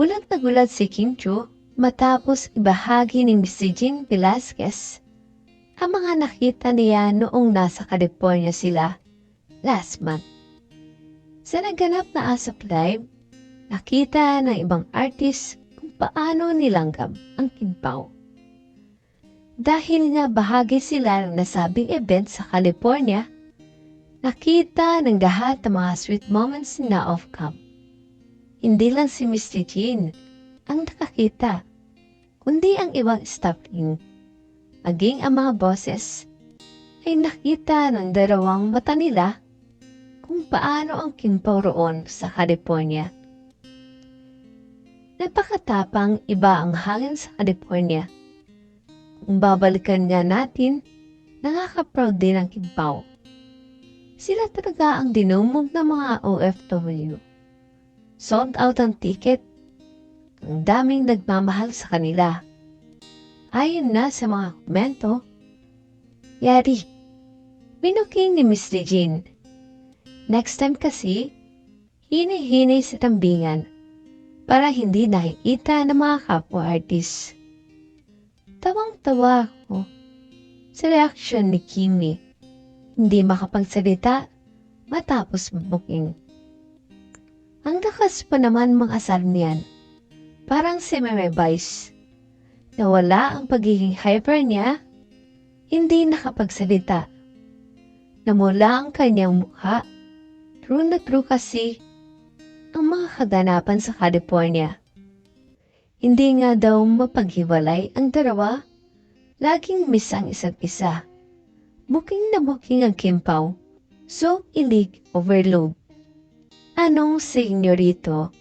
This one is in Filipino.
Gulat na gulat si Kim Chu matapos ibahagi ni Mr. Jean Velasquez ang mga nakita niya noong nasa California sila last month. Sa naganap na ASAP Live, nakita ng ibang artist kung paano nilanggam ang Kinpao. Dahil nga bahagi sila ng nasabing event sa California, nakita ng lahat ng mga sweet moments na off-cam. Hindi lang si Mr. Jean ang nakakita, kundi ang ibang staff rin. Maging ang mga bosses ay nakita ng dalawang mata nila kung paano ang kinpaw roon sa California. Napakatapang iba ang hangin sa California. Kung babalikan nga natin, nakaka-proud din ang kinpaw. Sila talaga ang dinumog ng mga OFW. Sold out ang ticket. Ang daming nagmamahal sa kanila. Ayon na sa mga komento, Yari, binuking ni Miss Regine. Next time kasi, hini-hini sa tambingan para hindi nakikita ng mga kapwa-artist. Tawang-tawa ako sa reaksyon ni Kimi. Hindi makapagsalita matapos booking. Ang lakas pa naman mga niyan. Parang si Meme Vice. Nawala ang pagiging hyper niya, hindi nakapagsalita. Namula ang kanyang mukha. True na true kasi ang mga kaganapan sa California. Hindi nga daw mapaghiwalay ang dalawa. Laging miss ang isa't isa. Booking na booking ang Kimpaw. So, ilig overload. Anong senyorito